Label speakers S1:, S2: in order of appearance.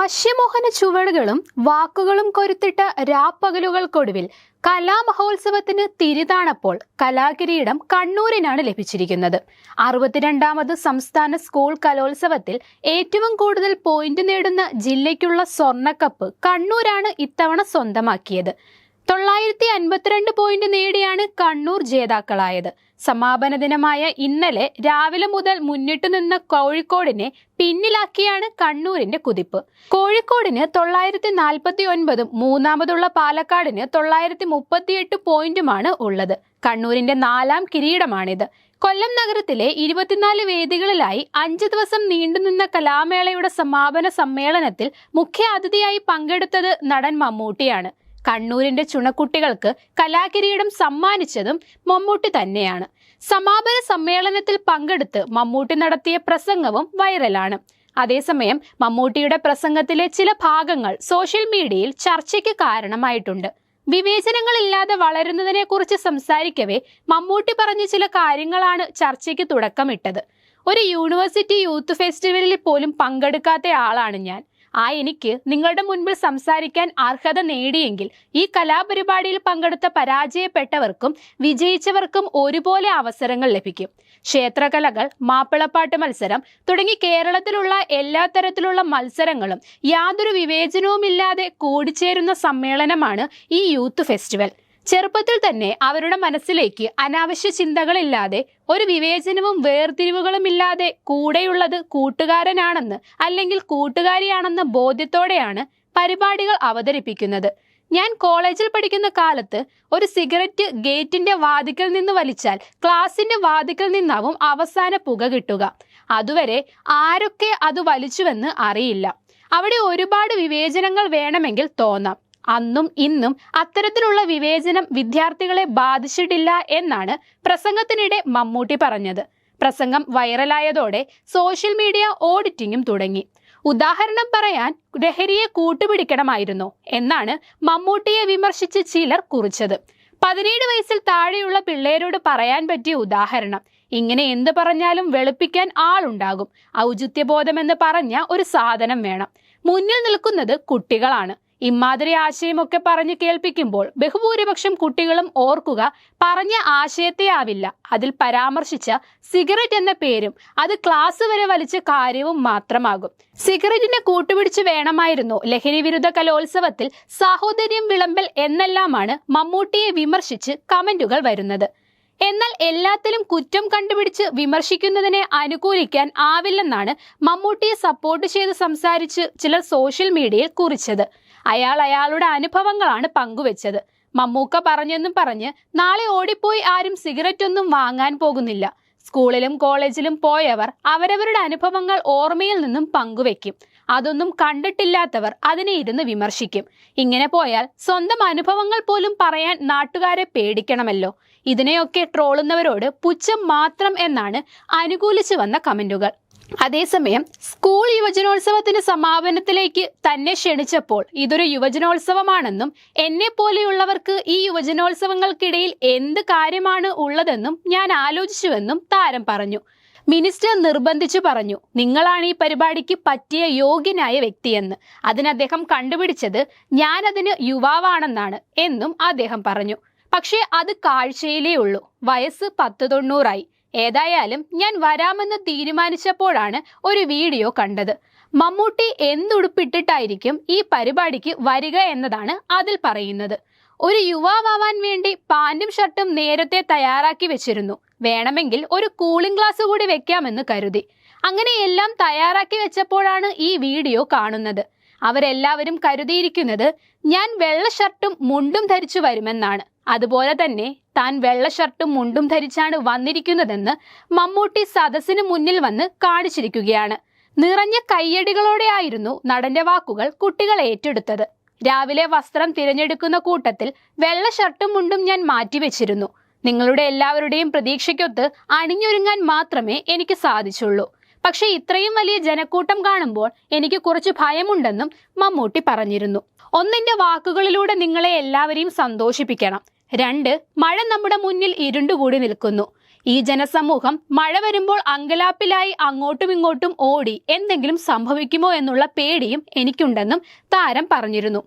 S1: വശ്യമോഹന ചുവടുകളും വാക്കുകളും കൊരുത്തിട്ട രാപ്പകലുകൾക്കൊടുവിൽ കലാമഹോത്സവത്തിന് തിരിതാണപ്പോൾ കലാകിരീടം കണ്ണൂരിനാണ് ലഭിച്ചിരിക്കുന്നത്. അറുപത്തിരണ്ടാമത് സംസ്ഥാന സ്കൂൾ കലോത്സവത്തിൽ ഏറ്റവും കൂടുതൽ പോയിന്റ് നേടുന്ന ജില്ലയ്ക്കുള്ള സ്വർണക്കപ്പ് കണ്ണൂരാണ് ഇത്തവണ സ്വന്തമാക്കിയത്. തൊള്ളായിരത്തി അൻപത്തിരണ്ട് പോയിന്റ് നേടിയാണ് കണ്ണൂർ ജേതാക്കളായത്. സമാപന ദിനമായ ഇന്നലെ രാവിലെ മുതൽ മുന്നിട്ടു നിന്ന കോഴിക്കോടിനെ പിന്നിലാക്കിയാണ് കണ്ണൂരിന്റെ കുതിപ്പ്. കോഴിക്കോടിന് തൊള്ളായിരത്തി നാൽപ്പത്തി ഒൻപതും മൂന്നാമതുള്ള പാലക്കാടിന് തൊള്ളായിരത്തി മുപ്പത്തിയെട്ട് പോയിന്റുമാണ് ഉള്ളത്. കണ്ണൂരിന്റെ നാലാം കിരീടമാണിത്. കൊല്ലം നഗരത്തിലെ ഇരുപത്തിനാല് വേദികളിലായി അഞ്ച് ദിവസം നീണ്ടുനിന്ന കലാമേളയുടെ സമാപന സമ്മേളനത്തിൽ മുഖ്യ അതിഥിയായി പങ്കെടുത്തത് നടൻ മമ്മൂട്ടിയാണ്. കണ്ണൂരിന്റെ ചുണക്കുട്ടികൾക്ക് കലാകിരീടം സമ്മാനിച്ചതും മമ്മൂട്ടി തന്നെയാണ്. സമാപന സമ്മേളനത്തിൽ പങ്കെടുത്ത് മമ്മൂട്ടി നടത്തിയ പ്രസംഗവും വൈറലാണ്. അതേസമയം മമ്മൂട്ടിയുടെ പ്രസംഗത്തിലെ ചില ഭാഗങ്ങൾ സോഷ്യൽ മീഡിയയിൽ ചർച്ചയ്ക്ക് കാരണമായിട്ടുണ്ട്. വിവേചനങ്ങളില്ലാതെ വളരുന്നതിനെ കുറിച്ച് സംസാരിക്കവേ മമ്മൂട്ടി പറഞ്ഞ ചില കാര്യങ്ങളാണ് ചർച്ചയ്ക്ക് തുടക്കമിട്ടത്. ഒരു യൂണിവേഴ്സിറ്റി യൂത്ത് ഫെസ്റ്റിവലിൽ പോലും പങ്കെടുക്കാത്ത ആളാണ് ഞാൻ. ആ എനിക്ക് നിങ്ങളുടെ മുൻപിൽ സംസാരിക്കാൻ അർഹത നേടിയെങ്കിൽ ഈ കലാപരിപാടിയിൽ പങ്കെടുത്ത പരാജയപ്പെട്ടവർക്കും വിജയിച്ചവർക്കും ഒരുപോലെ അവസരങ്ങൾ ലഭിക്കും. ക്ഷേത്രകലകൾ മാപ്പിളപ്പാട്ട് മത്സരം തുടങ്ങി കേരളത്തിലുള്ള എല്ലാ തരത്തിലുള്ള മത്സരങ്ങളും യാതൊരു വിവേചനവുമില്ലാതെ കൂടിച്ചേരുന്ന സമ്മേളനമാണ് ഈ യൂത്ത് ഫെസ്റ്റിവൽ. ചെറുപ്പത്തിൽ തന്നെ അവരുടെ മനസ്സിലേക്ക് അനാവശ്യ ചിന്തകളില്ലാതെ ഒരു വിവേചനവും വേർതിരിവുകളും ഇല്ലാതെ കൂടെയുള്ളത് കൂട്ടുകാരനാണെന്ന് അല്ലെങ്കിൽ കൂട്ടുകാരിയാണെന്ന ബോധ്യത്തോടെയാണ് പരിപാടികൾ അവതരിപ്പിക്കുന്നത്. ഞാൻ കോളേജിൽ പഠിക്കുന്ന കാലത്ത് ഒരു സിഗരറ്റ് ഗേറ്റിന്റെ വാതിക്കൽ നിന്ന് വലിച്ചാൽ ക്ലാസിന്റെ വാതിക്കൽ നിന്നാവും അവസാന പുക കിട്ടുക. അതുവരെ ആരൊക്കെ അത് വലിച്ചുവെന്ന് അറിയില്ല. അവിടെ ഒരുപാട് വിവേചനങ്ങൾ വേണമെങ്കിൽ തോന്നാം. അന്നും ഇന്നും അത്തരത്തിലുള്ള വിവേചനം വിദ്യാർത്ഥികളെ ബാധിച്ചിട്ടില്ല എന്നാണ് പ്രസംഗത്തിനിടെ മമ്മൂട്ടി പറഞ്ഞത്. പ്രസംഗം വൈറലായതോടെ സോഷ്യൽ മീഡിയ ഓഡിറ്റിംഗും തുടങ്ങി. ഉദാഹരണം പറയാൻ ലഹരിയെ കൂട്ടുപിടിക്കണമായിരുന്നു എന്നാണ് മമ്മൂട്ടിയെ വിമർശിച്ച് ചിലർ കുറിച്ചത്. പതിനേഴ് വയസ്സിൽ താഴെയുള്ള പിള്ളേരോട് പറയാൻ പറ്റിയ ഉദാഹരണം ഇങ്ങനെ എന്ത് പറഞ്ഞാലും വെളുപ്പിക്കാൻ ആളുണ്ടാകും ഔചിത്യബോധമെന്ന് പറഞ്ഞ ഒരു സാധനം വേണം. മുന്നിൽ നിൽക്കുന്നത് കുട്ടികളാണ് ഇമാതിരി ആശയമൊക്കെ പറഞ്ഞു കേൾപ്പിക്കുമ്പോൾ ബഹുഭൂരിപക്ഷം കുട്ടികളും ഓർക്കുക പറഞ്ഞ ആശയത്തെ ആവില്ല അതിൽ പരാമർശിച്ച സിഗരറ്റ് എന്ന പേരും അത് ക്ലാസ് വരെ വലിച്ച കാര്യവും മാത്രമാകും. സിഗരറ്റിനെ കൂട്ടുപിടിച്ച് വേണമായിരുന്നു ലഹരി വിരുദ്ധ കലോത്സവത്തിൽ സാഹോദര്യം വിളമ്പൽ എന്നെല്ലാമാണ് മമ്മൂട്ടിയെ വിമർശിച്ച് കമന്റുകൾ വരുന്നത്. എന്നാൽ എല്ലാത്തിലും കുറ്റം കണ്ടുപിടിച്ച് വിമർശിക്കുന്നതിനെ അനുകൂലിക്കാൻ ആവില്ലെന്നാണ് മമ്മൂട്ടിയെ സപ്പോർട്ട് ചെയ്ത് സംസാരിച്ച് ചിലർ സോഷ്യൽ മീഡിയയിൽ കുറിച്ചത്. അയാൾ അയാളുടെ അനുഭവങ്ങളാണ് പങ്കുവെച്ചത്. മമ്മൂക്ക പറഞ്ഞെന്നും പറഞ്ഞ് നാളെ ഓടിപ്പോയി ആരും സിഗരറ്റ് ഒന്നും വാങ്ങാൻ പോകുന്നില്ല. സ്കൂളിലും കോളേജിലും പോയവർ അവരവരുടെ അനുഭവങ്ങൾ ഓർമ്മയിൽ നിന്നും പങ്കുവെക്കും. അതൊന്നും കണ്ടിട്ടില്ലാത്തവർ അതിനെ ഇരുന്ന് വിമർശിക്കും. ഇങ്ങനെ പോയാൽ സ്വന്തം അനുഭവങ്ങൾ പോലും പറയാൻ നാട്ടുകാരെ പേടിക്കണമല്ലോ. ഇതിനെയൊക്കെ ട്രോളുന്നവരോട് പുച്ഛം മാത്രം എന്നാണ് അനുകൂലിച്ചു വന്ന കമന്റുകൾ. അതേസമയം സ്കൂൾ യുവജനോത്സവത്തിന്റെ സമാപനത്തിലേക്ക് തന്നെ ക്ഷണിച്ചപ്പോൾ ഇതൊരു യുവജനോത്സവമാണെന്നും എന്നെ പോലെയുള്ളവർക്ക് ഈ യുവജനോത്സവങ്ങൾക്കിടയിൽ എന്ത് കാര്യമാണ് ഉള്ളതെന്നും ഞാൻ ആലോചിച്ചുവെന്നും താരം പറഞ്ഞു. മിനിസ്റ്റർ നിർബന്ധിച്ചു പറഞ്ഞു നിങ്ങളാണ് ഈ പരിപാടിക്ക് പറ്റിയ യോഗ്യനായ വ്യക്തിയെന്ന്. അതിന് അദ്ദേഹം കണ്ടുപിടിച്ചത് ഞാൻ അതിന് യുവാവാണെന്നാണ് എന്നും അദ്ദേഹം പറഞ്ഞു. പക്ഷേ അത് കാഴ്ചയിലേ ഉള്ളൂ. വയസ്സ് പത്ത് തൊണ്ണൂറായി. ഏതായാലും ഞാൻ വരാമെന്ന് തീരുമാനിച്ചപ്പോഴാണ് ഒരു വീഡിയോ കണ്ടത്. മമ്മൂട്ടി എന്തുടുപ്പിട്ടിട്ടായിരിക്കും ഈ പരിപാടിക്ക് വരിക എന്നതാണ് അതിൽ പറയുന്നത്. ഒരു യുവാവാൻ വേണ്ടി പാന്റും ഷർട്ടും നേരത്തെ തയ്യാറാക്കി വെച്ചിരുന്നു. വേണമെങ്കിൽ ഒരു കൂളിംഗ് ഗ്ലാസ് കൂടി വെക്കാമെന്ന് കരുതി. അങ്ങനെ എല്ലാം തയ്യാറാക്കി വെച്ചപ്പോഴാണ് ഈ വീഡിയോ കാണുന്നത്. അവരെല്ലാവരും കരുതിയിരിക്കുന്നത് ഞാൻ വെള്ള ഷർട്ടും മുണ്ടും ധരിച്ചു വരുമെന്നാണ്. അതുപോലെ തന്നെ താൻ വെള്ള ഷർട്ടും മുണ്ടും ധരിച്ചാണ് വന്നിരിക്കുന്നതെന്ന് മമ്മൂട്ടി സദസ്സിന് മുന്നിൽ വന്ന് കാണിച്ചിരിക്കുകയാണ്. നിറഞ്ഞ കയ്യടികളോടെയായിരുന്നു നടന്റെ വാക്കുകൾ കുട്ടികൾ ഏറ്റെടുത്തത്. രാവിലെ വസ്ത്രം തിരഞ്ഞെടുക്കുന്ന കൂട്ടത്തിൽ വെള്ള ഷർട്ടും മുണ്ടും ഞാൻ മാറ്റിവെച്ചിരുന്നു. നിങ്ങളുടെ എല്ലാവരുടെയും പ്രതീക്ഷയ്ക്കൊത്ത് അണിഞ്ഞൊരുങ്ങാൻ മാത്രമേ എനിക്ക് സാധിച്ചുള്ളൂ. പക്ഷെ ഇത്രയും വലിയ ജനക്കൂട്ടം കാണുമ്പോൾ എനിക്ക് കുറച്ച് ഭയമുണ്ടെന്നും മമ്മൂട്ടി പറഞ്ഞിരുന്നു. ഒന്നിന്റെ വാക്കുകളിലൂടെ നിങ്ങളെ എല്ലാവരെയും സന്തോഷിപ്പിക്കണം. രണ്ട് മഴ നമ്മുടെ മുന്നിൽ ഇരുണ്ടുകൂടി നിൽക്കുന്നു. ഈ ജനസമൂഹം മഴ വരുമ്പോൾ അങ്കലാപ്പിലായി അങ്ങോട്ടും ഇങ്ങോട്ടും ഓടി എന്തെങ്കിലും സംഭവിക്കുമോ എന്നുള്ള പേടിയും എനിക്കുണ്ടെന്നും താരം പറഞ്ഞിരുന്നു.